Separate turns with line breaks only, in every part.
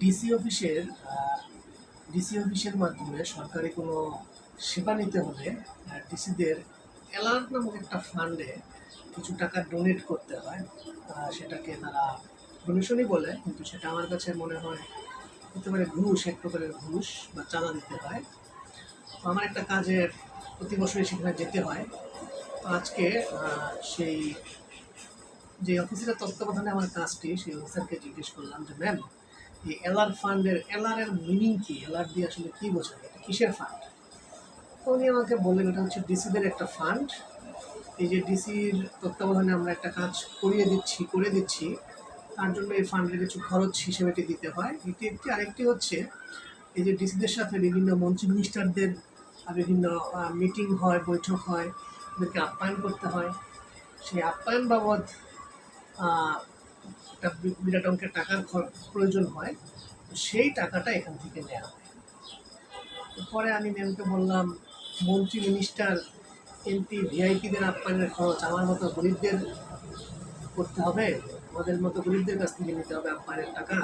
DC অফিসের DC অফিসের মাধ্যমে সরকারি কোনো সেবা নিতে হলে ডিসিদের অ্যালার্ট নামক একটা ফান্ডে কিছু টাকা ডোনেট করতে হয়। সেটাকে তারা ডোনেশনই বলে, কিন্তু সেটা আমার কাছে মনে হয়, হতে পারে ঘুষ, এক প্রকারের ঘুষ বা চাঁদা দিতে হয়। আমার একটা কাজের প্রতি বছরই সেখানে যেতে হয়। আজকে সেই যে অফিসের তত্ত্বাবধানে আমার কাজটি, সেই অফিসারকে জিজ্ঞেস করলাম যে, ম্যাম এই এলআর ফান্ডের এলআর এর মিনিং কি? এলআর দিয়ে আসলে কি বোঝায় এটা কিসের ফান্ড উনি আমাকে বললেন এটা হচ্ছে ডিসিদের একটা ফান্ড এই যে ডিসির তত্ত্বাবধানে আমরা একটা কাজ করিয়ে দিচ্ছি, করে দিচ্ছি। তার জন্য এই ফান্ডের কিছু খরচ হিসেবে এটি দিতে হয়। এটি একটি, আরেকটি হচ্ছে, এই যে ডিসিদের সাথে বিভিন্ন মন্ত্রী মিনিস্টারদের বিভিন্ন মিটিং হয়, বৈঠক হয় ওদেরকে আপ্যায়ন করতে হয়। সেই আপ্যায়ন বাবদ একটা বিরাট অঙ্কের টাকার প্রয়োজন হয়, তো সেই টাকাটা এখান থেকে নেওয়া হয়। পরে আমি ম্যামকে বললাম, মন্ত্রী, মিনিস্টার, এমপি, ভিআইপিদের আপ্যায়নের খরচ আমার মতো গরিবদের করতে হবে, আমাদের মতো গরিবদের কাছ থেকে নিতে হবে আপ্যায়নের টাকা।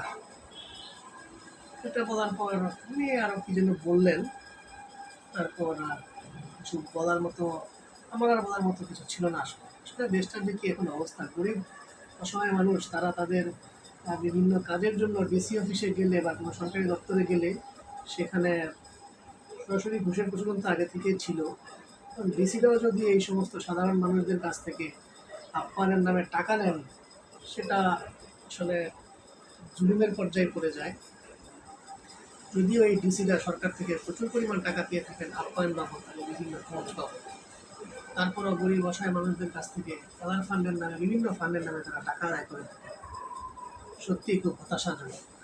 এটা বলার পর উনি আরও কি যেন বললেন, তারপর আর কিছু বলার মতো, আমার আর বলার মতো কিছু ছিল না আসলে। আসলে দেশটার যে কি এখন অবস্থা, গরিব অসহায় মানুষ, তারা তাদের বিভিন্ন কাজের জন্য ডিসি অফিসে গেলে বা কোনো সরকারি দপ্তরে গেলে সেখানে সরাসরি ঘুষের প্রচলন তো আগে থেকেই ছিল। ডিসিরাও যদি এই সমস্ত সাধারণ মানুষদের কাছ থেকে আপ্যায়নের নামে টাকা নেন, সেটা আসলে জুলুমের পর্যায়ে পড়ে যায়। যদিও এই ডিসিরা সরকার থেকে প্রচুর পরিমাণ টাকা পেয়ে থাকেন আপ্যায়ন এবং বিভিন্ন খরচ তারপরও গরিব অসহায় মানুষদের কাছ থেকে কালার ফান্ডের নামে, বিভিন্ন ফান্ডের নামে তারা টাকা আদায় করে থাকে। সত্যিই খুব হতাশাজনক।